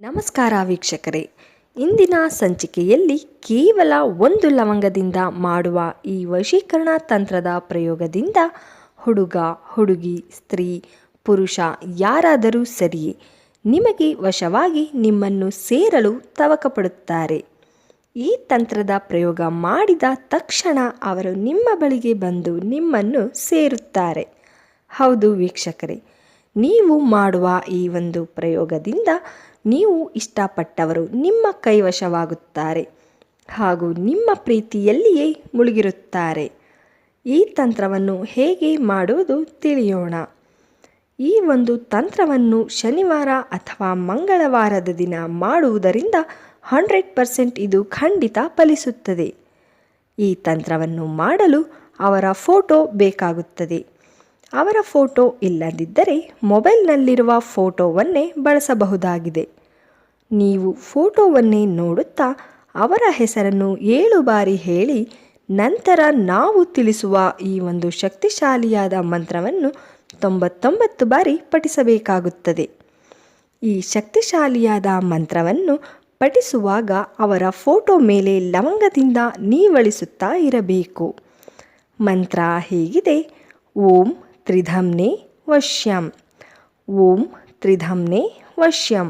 ನಮಸ್ಕಾರ ವೀಕ್ಷಕರೇ. ಇಂದಿನ ಸಂಚಿಕೆಯಲ್ಲಿ ಕೇವಲ ಒಂದು ಲವಂಗದಿಂದ ಮಾಡುವ ಈ ವಶೀಕರಣ ತಂತ್ರದ ಪ್ರಯೋಗದಿಂದ ಹುಡುಗ, ಹುಡುಗಿ, ಸ್ತ್ರೀ, ಪುರುಷ ಯಾರಾದರೂ ಸರಿಯೇ ನಿಮಗೆ ವಶವಾಗಿ ನಿಮ್ಮನ್ನು ಸೇರಲು ತವಕಪಡುತ್ತಾರೆ. ಈ ತಂತ್ರದ ಪ್ರಯೋಗ ಮಾಡಿದ ತಕ್ಷಣ ಅವರು ನಿಮ್ಮ ಬಳಿಗೆ ಬಂದು ನಿಮ್ಮನ್ನು ಸೇರುತ್ತಾರೆ. ಹೌದು ವೀಕ್ಷಕರೇ ನೀವು ಮಾಡುವ ಈ ಒಂದು ಪ್ರಯೋಗದಿಂದ ನೀವು ಇಷ್ಟಪಟ್ಟವರು ನಿಮ್ಮ ಕೈವಶವಾಗುತ್ತಾರೆ ಹಾಗೂ ನಿಮ್ಮ ಪ್ರೀತಿಯಲ್ಲಿಯೇ ಮುಳುಗಿರುತ್ತಾರೆ. ಈ ತಂತ್ರವನ್ನು ಹೇಗೆ ಮಾಡುವುದು ತಿಳಿಯೋಣ. ಈ ಒಂದು ತಂತ್ರವನ್ನು ಶನಿವಾರ ಅಥವಾ ಮಂಗಳವಾರದ ದಿನ ಮಾಡುವುದರಿಂದ ಹಂಡ್ರೆಡ್ ಪರ್ಸೆಂಟ್ ಇದು ಖಂಡಿತ ಫಲಿಸುತ್ತದೆ. ಈ ತಂತ್ರವನ್ನು ಮಾಡಲು ಅವರ ಫೋಟೋ ಬೇಕಾಗುತ್ತದೆ. ಅವರ ಫೋಟೋ ಇಲ್ಲದಿದ್ದರೆ ಮೊಬೈಲ್ನಲ್ಲಿರುವ ಫೋಟೋವನ್ನೇ ಬಳಸಬಹುದಾಗಿದೆ. ನೀವು ಫೋಟೋವನ್ನೇ ನೋಡುತ್ತಾ ಅವರ ಹೆಸರನ್ನು ಏಳು ಬಾರಿ ಹೇಳಿ ನಂತರ ನಾವು ತಿಳಿಸುವ ಈ ಒಂದು ಶಕ್ತಿಶಾಲಿಯಾದ ಮಂತ್ರವನ್ನು ತೊಂಬತ್ತೊಂಬತ್ತು ಬಾರಿ ಪಠಿಸಬೇಕಾಗುತ್ತದೆ. ಈ ಶಕ್ತಿಶಾಲಿಯಾದ ಮಂತ್ರವನ್ನು ಪಠಿಸುವಾಗ ಅವರ ಫೋಟೋ ಮೇಲೆ ಲವಂಗದಿಂದ ನೀವಳಿಸುತ್ತಾ ಇರಬೇಕು. ಮಂತ್ರ ಹೀಗಿದೆ, ಓಂ ತ್ರಿಧಮ್ನೆ ವಶ್ಯಂ. ಓಂ ತ್ರಿಧಮ್ನೆ ವಶ್ಯಂ.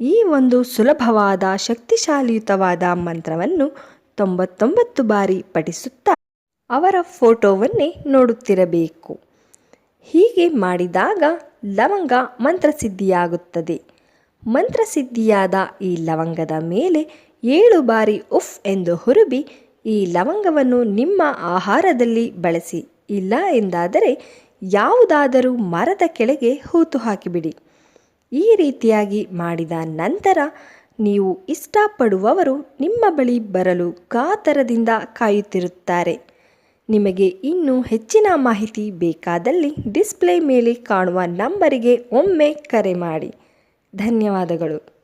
ಈ ಒಂದು ಸುಲಭವಾದ ಶಕ್ತಿಶಾಲಿಯುತವಾದ ಮಂತ್ರವನ್ನು ತೊಂಬತ್ತೊಂಬತ್ತು ಬಾರಿ ಪಠಿಸುತ್ತಾ ಅವರ ಫೋಟೋವನ್ನೇ ನೋಡುತ್ತಿರಬೇಕು. ಹೀಗೆ ಮಾಡಿದಾಗ ಲವಂಗ ಮಂತ್ರಸಿದ್ಧಿಯಾಗುತ್ತದೆ. ಮಂತ್ರಸಿದ್ಧಿಯಾದ ಈ ಲವಂಗದ ಮೇಲೆ ಏಳು ಬಾರಿ ಉಫ್ ಎಂದು ಹುರುಬಿ, ಈ ಲವಂಗವನ್ನು ನಿಮ್ಮ ಆಹಾರದಲ್ಲಿ ಬಳಸಿ, ಇಲ್ಲ ಎಂದಾದರೆ ಯಾವುದಾದರೂ ಮರದ ಕೆಳಗೆ ಹೂತು ಹಾಕಿಬಿಡಿ. ಈ ರೀತಿಯಾಗಿ ಮಾಡಿದ ನಂತರ ನೀವು ಇಷ್ಟಪಡುವವರು ನಿಮ್ಮ ಬಳಿ ಬರಲು ಕಾತರದಿಂದ ಕಾಯುತ್ತಿರುತ್ತಾರೆ. ನಿಮಗೆ ಇನ್ನೂ ಹೆಚ್ಚಿನ ಮಾಹಿತಿ ಬೇಕಾದಲ್ಲಿ ಡಿಸ್ಪ್ಲೇ ಮೇಲೆ ಕಾಣುವ ನಂಬರಿಗೆ ಒಮ್ಮೆ ಕರೆ ಮಾಡಿ. ಧನ್ಯವಾದಗಳು.